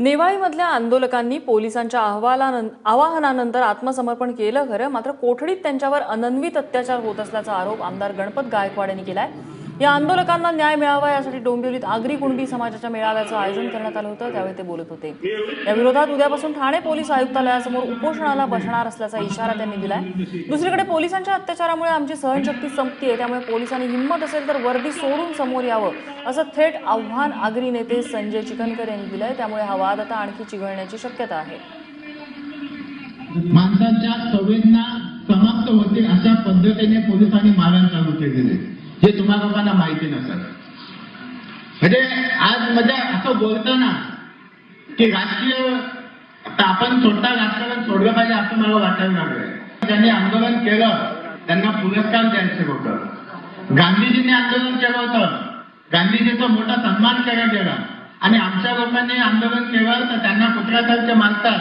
नेवाळीमधल्या आंदोलकांनी पोलिसांच्या आवाहनानंतर आत्मसमर्पण केलं खरं. मात्र कोठडीत त्यांच्यावर अनन्वित अत्याचार होत असल्याचा आरोप आमदार गणपत गायकवाड यांनी केलाय. या आंदोलकांना न्याय मिळावा यासाठी डोंबिवलीत आगरी कुणबी समाजाच्या मेळाव्याचं आयोजन करण्यात आलं होतं त्यावेळी ते बोलत होते. या विरोधात उद्यापासून ठाणे पोलीस आयुक्तालयासमोर उपोषणाला बसणार असल्याचा इशारा त्यांनी दिलाय. दुसरीकडे पोलिसांच्या अत्याचारामुळे आमची सहनशक्ती संपतीये त्यामुळे पोलिसांनी हिंमत असेल तर वर्दी सोडून समोर यावं असं थेट आव्हान आगरी नेते संजय चिकनकर यांनी दिलंय. त्यामुळे हा वाद आता आणखी चिघळण्याची शक्यता आहे. माणसाच्या संवेदना समाप्त होतील अशा पद्धतीने पोलिसांनी मारण चालू केलेले म्हणजे जे तुम्हा लोकांना माहिती नसत म्हणजे आज म्हणजे असं बोलताना की राजकीय आपण स्वतः राजकारण सोडलं पाहिजे असं मला वाटायला लागलं त्यांनी आंदोलन केलं त्यांना पुरस्कार द्यायचे होतं. गांधीजींनी आंदोलन केलं होतं. गांधीजीचा मोठा सन्मान केला गेला. आणि आमच्या लोकांनी आंदोलन केलं तर त्यांना कुठल्या तऱ्हेचे मानतात?